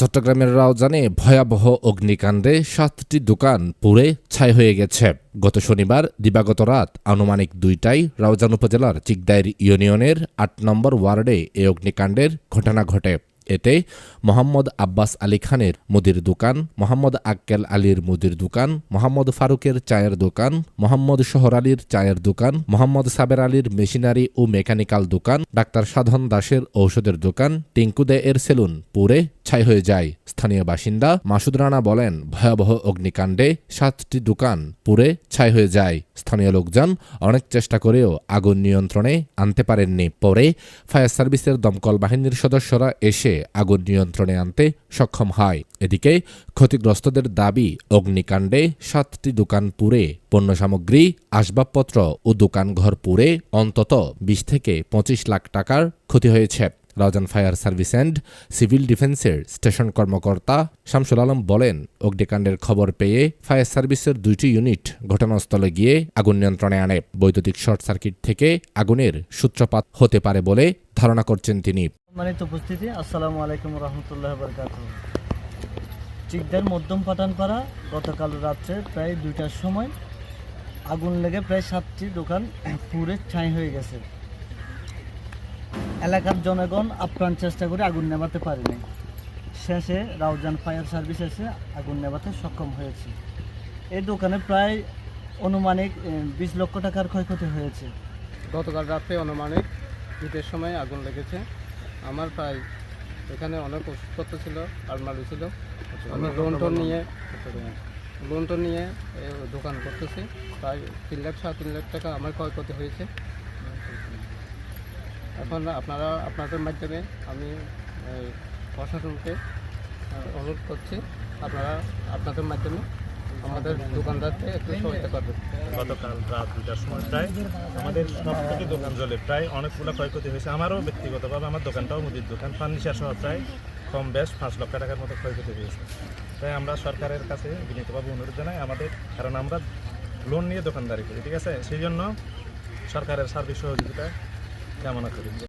চট্টগ্রামের রাউজানে ভয়াবহ অগ্নিকাণ্ডে সাতটি দোকান পুড়ে ছাই হয়ে গেছে। গত শনিবার দিবাগত রাত আনুমানিক দুইটায় রাউজান উপজেলার চিকদাইর ইউনিয়নের আট নম্বর ওয়ার্ডে এই অগ্নিকাণ্ডের ঘটনা ঘটে। এতে মোহাম্মদ আব্বাস আলী খানের মুদির দোকান, মোহাম্মদ আক্কেল আলীর মুদির দোকান, মোহাম্মদ ফারুকের চায়ের দোকান, মোহাম্মদ শহর আলীর চায়ের দোকান, মোহাম্মদ সাবের আলীর মেশিনারি ও মেকানিক্যাল দোকান, ডাক্তার সাধন দাসের ঔষধের দোকান, টিঙ্কু দে এর সেলুন পুড়ে ছাই হয়ে যায়। স্থানীয় বাসিন্দা মাসুদ রানা বলেন, ভয়াবহ অগ্নিকাণ্ডে সাতটি দোকান পুড়ে ছাই হয়ে যায়। স্থানীয় লোকজন অনেক চেষ্টা করেও আগুন নিয়ন্ত্রণে আনতে পারেননি। পরে ফায়ার সার্ভিসের দমকল বাহিনীর সদস্যরা এসে আগুন নিয়ন্ত্রণে আনতে সক্ষম হয়। এদিকে ক্ষতিগ্রস্তদের দাবি, অগ্নিকাণ্ডে সাতটি দোকান পুড়ে পণ্য সামগ্রী আসবাবপত্র ও দোকানঘর পুড়ে, অন্তত বিশ থেকে পঁচিশ লাখ টাকার ক্ষতি হয়েছে। Raozan fire service and civil ডিফেন্সের স্টেশন কর্মকর্তা শামসুল আলম বলেন, অগ্নিকাণ্ডের খবর পেয়ে ফায়ার সার্ভিসের দুইটি ইউনিট ঘটনাস্থলে গিয়ে আগুন নিয়ন্ত্রণে আনে। বৈদ্যুতিক শর্ট সার্কিট থেকে আগুনের সূত্রপাত হতে পারে বলে ধারণা করছেন তিনি। সম্মানিত উপস্থিতি, আসসালামু আলাইকুম রহমতুল্লাহ বরকাত চিকদার মধ্যম পাঠানপাড়া গতকাল রাত্রে প্রায় দুইটার সময় আগুন লেগে প্রায় সাতটি দোকান পুড়ে ছাই হয়ে গেছে। এলাকার জনগণ আপ্রাণ চেষ্টা করে আগুন নেভাতে পারেনি। শেষে রাউজান ফায়ার সার্ভিস এসে আগুন নেভাতে সক্ষম হয়েছে। এই দোকানে প্রায় অনুমানিক বিশ লক্ষ টাকার ক্ষয়ক্ষতি হয়েছে। গতকাল রাতে অনুমানিক দুটের সময় আগুন লেগেছে। আমার প্রায় এখানে অনেক ওষুধপত্র ছিল আলমারি ছিল। আমি লোন টোন নিয়ে লোন টোন নিয়ে দোকান করতেছি। প্রায় তিন লাখ সাড়ে তিন লাখ টাকা আমার ক্ষয়ক্ষতি হয়েছে। এখন আপনারা আপনাদের মাধ্যমে আমি প্রশাসনকে অনুরোধ করছি। আপনারা আপনাদের মাধ্যমে আমাদের দোকানদারকে একটু সহায়তা করবেন গতকাল রাত দুটার সময় প্রায় আমাদের সবকটি দোকান জ্বলে। প্রায় অনেকগুলো ক্ষয়ক্ষতি হয়েছে। আমারও ব্যক্তিগতভাবে আমার দোকানটাও মুদির দোকান। ফার্নিচার সহ প্রায় কম বেশ পাঁচ লক্ষ টাকার মতো ক্ষয়ক্ষতি হয়েছে। তাই আমরা সরকারের কাছে বিনীতভাবে অনুরোধ জানাই, আমাদের, কারণ আমরা লোন নিয়ে দোকানদারি করি, ঠিক আছে? সেই জন্য সরকারের সার্বিক সহযোগিতা কামনা করি।